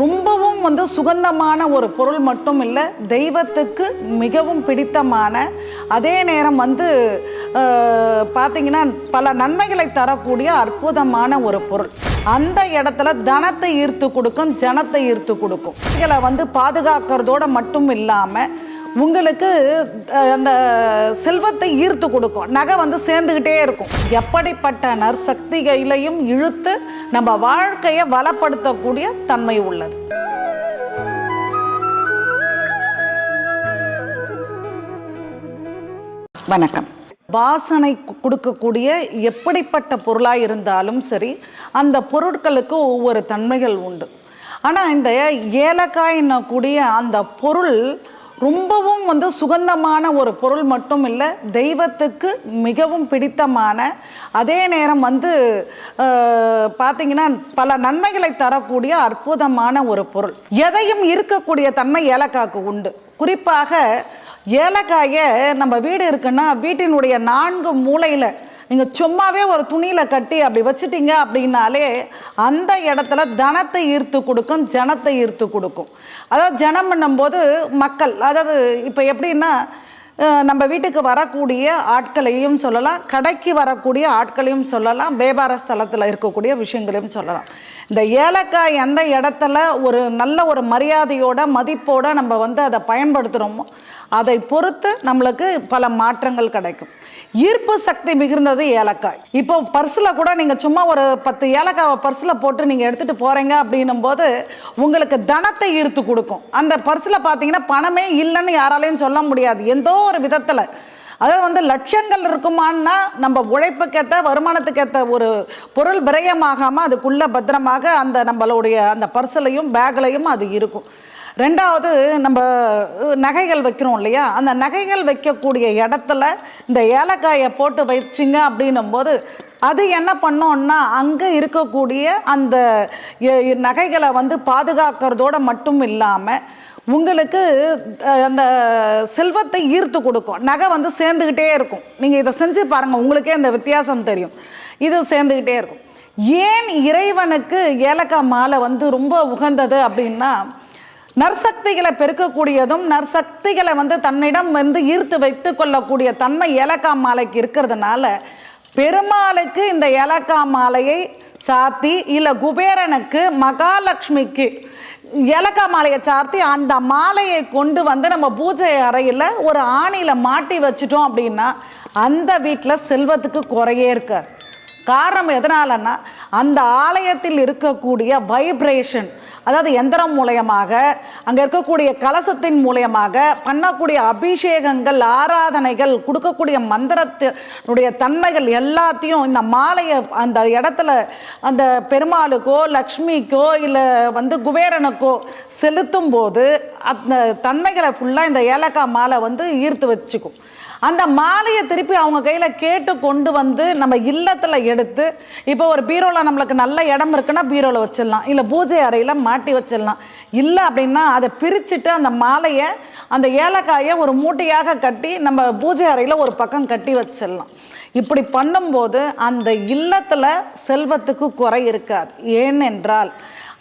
ரொம்பவும் வந்து சுகந்தமான ஒரு பொருள் மட்டும் இல்லை தெய்வத்துக்கு மிகவும் பிடித்தமான அதே நேரம் வந்து பார்த்திங்கன்னா பார்த்தீங்கன்னா பல நன்மைகளை தரக்கூடிய அற்புதமான ஒரு பொருள். அந்த இடத்துல தனத்தை ஈர்த்து கொடுக்கும் ஜனத்தை ஈர்த்து கொடுக்கும். இதில் வந்து பாதுகாக்கிறதோட மட்டும் இல்லாமல் உங்களுக்கு அந்த செல்வத்தை ஈர்த்து கொடுக்கும். நகை வந்து சேர்ந்துக்கிட்டே இருக்கும். எப்படிப்பட்ட நற்சக்திகளையும் இழுத்து நம்ம வாழ்க்கையை வளப்படுத்தக்கூடிய தன்மை உள்ளது. வணக்கம். வாசனை கொடுக்கக்கூடிய எப்படிப்பட்ட பொருளாக இருந்தாலும் சரி அந்த பொருட்களுக்கு ஒவ்வொரு தன்மைகள் உண்டு. ஆனால் இந்த ஏலக்காய் கூடிய அந்த பொருள் ரொம்பவும் வந்து சுகந்தமான ஒரு பொருள் மட்டும் இல்லை தெய்வத்துக்கு மிகவும் பிடித்தமான அதே நேரம் வந்து பார்த்தீங்கன்னா பல நன்மைகளை தரக்கூடிய அற்புதமான ஒரு பொருள். எதையும் இருக்கக்கூடிய தன்மை ஏலக்காய்க்கு உண்டு. குறிப்பாக ஏலக்காயை நம்ம வீடு இருக்குன்னா வீட்டினுடைய நான்கு மூலையில் நீங்கள் சும்மாவே ஒரு துணியில் கட்டி அப்படி வச்சிட்டீங்க அப்படின்னாலே அந்த இடத்துல தனத்தை ஈர்த்து கொடுக்கும் ஜனத்தை ஈர்த்து கொடுக்கும். அதாவது ஜனம் பண்ணும்போது மக்கள் அதாவது இப்போ எப்படின்னா நம்ம வீட்டுக்கு வரக்கூடிய ஆட்களையும் சொல்லலாம் கடைக்கு வரக்கூடிய ஆட்களையும் சொல்லலாம் வியாபார ஸ்தலத்தில் இருக்கக்கூடிய விஷயங்களையும் சொல்லலாம். இந்த ஏலக்காய் எந்த இடத்துல ஒரு நல்ல ஒரு மரியாதையோட மதிப்போடு நம்ம வந்து அதை பயன்படுத்துகிறோமோ அதை பொறுத்து நம்மளுக்கு பல மாற்றங்கள் கிடைக்கும். ஈர்ப்பு சக்தி மிகுந்தது ஏலக்காய். இப்போ பர்ஸில் கூட நீங்கள் சும்மா ஒரு பத்து ஏலக்காவை பர்ஸில் போட்டு நீங்கள் எடுத்துகிட்டு போகிறீங்க அப்படின்னும் போது உங்களுக்கு தனத்தை ஈர்த்து கொடுக்கும். அந்த பர்ஸில் பார்த்தீங்கன்னா பணமே இல்லைன்னு யாராலையும் சொல்ல முடியாது. எந்தோ ஒரு விதத்தில். அதாவது வந்து லட்சங்கள் இருக்குமான்னா நம்ம உழைப்புக்கேற்ற வருமானத்துக்கேற்ற ஒரு பொருள் விரயமாகாமல் அதுக்குள்ளே பத்திரமாக அந்த நம்மளுடைய அந்த பர்சலையும் பேக்லையும் அது இருக்கும். ரெண்டாவது நம்ம நகைகள் வைக்கிறோம் இல்லையா? அந்த நகைகள் வைக்கக்கூடிய இடத்துல இந்த ஏலக்காயை போட்டு வச்சிங்க அப்படின்னும் போது அது என்ன பண்ணோம்னா அங்கே இருக்கக்கூடிய அந்த நகைகளை வந்து பாதுகாக்கிறதோட மட்டும் இல்லாமல் உங்களுக்கு அந்த செல்வத்தை ஈர்த்து கொடுக்கும். நகை வந்து சேர்ந்துக்கிட்டே இருக்கும். நீங்கள் இதை செஞ்சு பாருங்கள் உங்களுக்கே அந்த வித்தியாசம் தெரியும். இது சேர்ந்துக்கிட்டே இருக்கும். ஏன் இறைவனுக்கு ஏலக்காய் மாலை வந்து ரொம்ப உகந்தது அப்படின்னா நற்சக்திகளை பெருக்கக்கூடியதும் நற்சக்திகளை வந்து தன்னிடம் வந்து ஈர்த்து வைத்து கொள்ளக்கூடிய தன்மை ஏலக்காய் மாலைக்கு இருக்கிறதுனால பெருமாளுக்கு இந்த ஏலக்காய் மாலையை சாத்தி இல்லை குபேரனுக்கு மகாலட்சுமிக்கு ஏலக்காய் மாலையை சாத்தி அந்த மாலையை கொண்டு வந்து நம்ம பூஜை அறையில் ஒரு ஆணியில் மாட்டி வச்சிட்டோம் அப்படின்னா அந்த வீட்டில் செல்வத்துக்கு குறையே இருக்கார் காரணம் எதனாலன்னா அந்த ஆலயத்தில் இருக்கக்கூடிய வைப்ரேஷன் அதாவது எந்திரம் மூலயமாக அங்கே இருக்கக்கூடிய கலசத்தின் மூலயமாக பண்ணக்கூடிய அபிஷேகங்கள் ஆராதனைகள் கொடுக்கக்கூடிய மந்திரத்தினுடைய தன்மைகள் எல்லாத்தையும் இந்த மாலையை அந்த இடத்துல அந்த பெருமாளுக்கோ லக்ஷ்மிக்கோ இல்லை வந்து குபேரனுக்கோ செலுத்தும் போது அந்த தன்மைகளை ஃபுல்லாக இந்த ஏலக்காய் மாலை வந்து ஈர்த்து வச்சுக்கும். அந்த மாலையை திருப்பி அவங்க கையில் கேட்டு கொண்டு வந்து நம்ம இல்லத்தில் எடுத்து இப்போ ஒரு பீரோவில் நம்மளுக்கு நல்ல இடம் இருக்குன்னா பீரோவில் வச்சிடலாம். இல்லை பூஜை அறையில் மாட்டி வச்சிடலாம். இல்லை அப்படின்னா அதை பிரிச்சுட்டு அந்த மாலையை அந்த ஏலக்காயை ஒரு மூட்டையாக கட்டி நம்ம பூஜை அறையில் ஒரு பக்கம் கட்டி வச்சிடலாம். இப்படி பண்ணும்போது அந்த இல்லத்தில் செல்வத்துக்கு குறை இருக்காது. ஏனென்றால்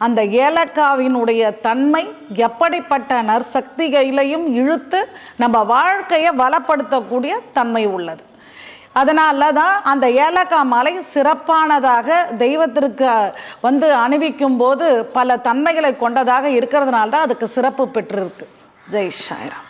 அந்த ஏலக்காவினுடைய தன்மை எப்படிப்பட்ட நற்சக்திகளையும் இழுத்து நம்ம வாழ்க்கையை வளப்படுத்தக்கூடிய தன்மை உள்ளது. அதனால தான் அந்த ஏலக்காய் மலை சிறப்பானதாக தெய்வத்திற்கு வந்து அணிவிக்கும் போது பல தன்மைகளை கொண்டதாக இருக்கிறதுனால தான் அதுக்கு சிறப்பு பெற்றிருக்கு. ஜெய் சாய்ராம்.